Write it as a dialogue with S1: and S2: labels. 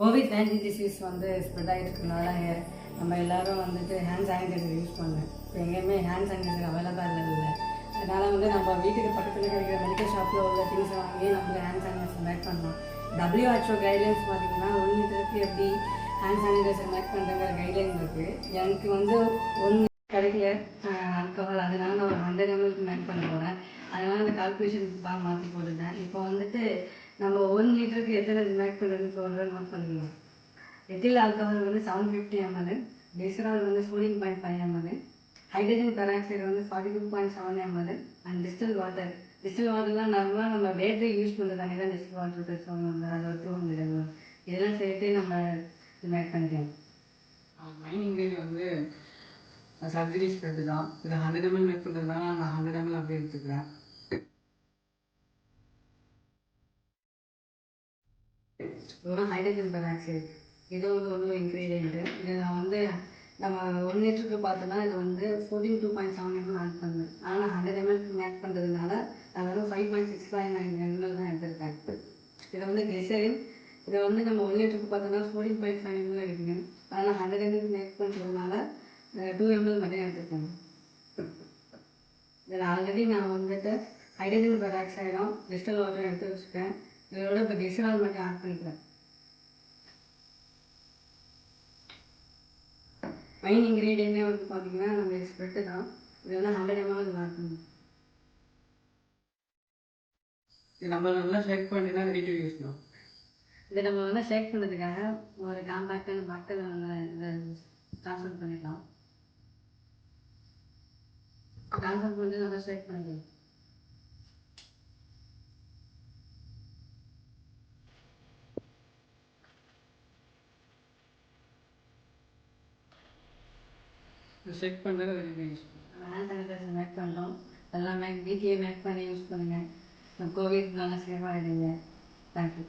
S1: Covid nineteen disease வந்து spread ஆகிருக்கனால நம்ம எல்லாரும் வந்துட்டு ஹேண்ட் சானிடைசர் யூஸ் பண்ணேன் இப்போ எங்கேயுமே ஹேண்ட் சானிடைசர் அவைலபிள் இல்லை. அதனால் வந்து நம்ம வீட்டுக்கு பக்கத்தில் கிடைக்கிற மெடிக்கல் ஷாப்பில் உள்ள திங்ஸை வாங்கி நம்மளுக்கு ஹேண்ட் சானிடைசர் மேக் பண்ணலாம் டபிள்யூஹெச்ஓ கைட்லைன்ஸ் பார்த்தீங்கன்னா ஒன் லிட்டருக்கு எப்படி ஹேண்ட் சானிடைசர் மேக் பண்ணுறங்கிற கைட்லைன் இருக்குது எனக்கு வந்து ஒன் கிடைக்கல ஆல்கஹால் அதனால நான் ஒரு ஹண்ட்ரட் எம்எல்க்கு மேக் பண்ண போகிறேன் அதனால் அந்த கால்குலேஷன் பார்க்க மாற்றி போட்டுட்டேன். இப்போ வந்துட்டு நம்ம ஒன் லிட்டருக்கு எத்தனை மேக் பண்ணுறதுன்னு சொல்கிறேன் நோட் பண்ணிக்கணும் எத்தில் ஆல்கஹால் வந்து seven fifty M L glycerol வந்து fourteen point five M L hydrogen peroxide வந்து forty two point seven M L and distilled water distilled வாட்டர்லாம் நார்மலாக நம்ம பேட்டரி யூஸ் பண்ணுற தண்ணி தான் டிஸ்டல் வாட்டர் சொல்லுவாங்க. அது ஒரு டூ ஹண்ட்ரட் எம்எல் இதெல்லாம் சேர்த்து நம்ம மேக் பண்ணுறோம்
S2: மெயின் வந்து சர்ஜரி ஸ்ப்ரெட் தான் இது ஹண்ட்ரட் எம்எல் மேக் பண்ணுறதுனால நான் ஹண்ட்ரட் எம்எல் அப்படியே எடுத்துக்கிறேன்.
S1: ஹைட்ரஜன் பெராக்சைடு இது வந்து ஒரு இன்க்ரீடியண்ட்டு இதை நான் வந்து நம்ம ஒன் லிட்டருக்கு பார்த்தோன்னா இது வந்து fourteen two point seven M L add பண்ணேன். ஆனால் ஹண்ட்ரட் எம்எல் ஆட் பண்ணுறதுனால நான் வெறும் five point six five nine M L தான் எடுத்திருக்கேன். இது வந்து கிளிசரின் இதை வந்து நம்ம ஒன் லிட்டருக்கு பார்த்தோன்னா fourteen point five M L எடுக்குங்க ஆனால் ஹண்ட்ரட் எம்எல் மேக் பண்ணுறதுனால டூ எம்எல் மட்டும் எடுத்துருக்கேன். இதில் ஆல்ரெடி நான் வந்துட்டு ஹைட்ரஜன் பெராக்சைடும் டிஸ்டல் வாட்டரும் எடுத்து வச்சுருக்கேன் இதோட இப்போ கிளிசரால் மட்டும் ஆட் பண்ணிக்கிறேன் மெயின் இன்க்ரீடியன்ட்டே வந்து பார்த்தீங்கன்னா நம்ம ஸ்ப்ரெட்டு தான். இது வந்து ஹண்ட்ரட் எம்எல் பண்ணணும்
S2: இது நம்ம நல்லா ஷேக் பண்ணி தான் ரெடி டு யூஸ் தான்
S1: இதை நம்ம வந்து ஷேக் பண்ணுறதுக்காக ஒரு காம்பேக்டான பாட்டில் இதை ட்ரான்ஸ்ஃபர் பண்ணிடலாம். ட்ரான்ஸ்ஃபர் பண்ணிட்டு நல்லா ஷேக் பண்ணிக்கலாம்.
S2: செக் பண்ணுறது ready to use
S1: hand sanitizer make பண்ணோம் எல்லாமே வீட்லேயே மேக் பண்ணி யூஸ் பண்ணுங்கள் கோவிட்னால சேஃபாக ஆகிடுங்க தேங்க்யூ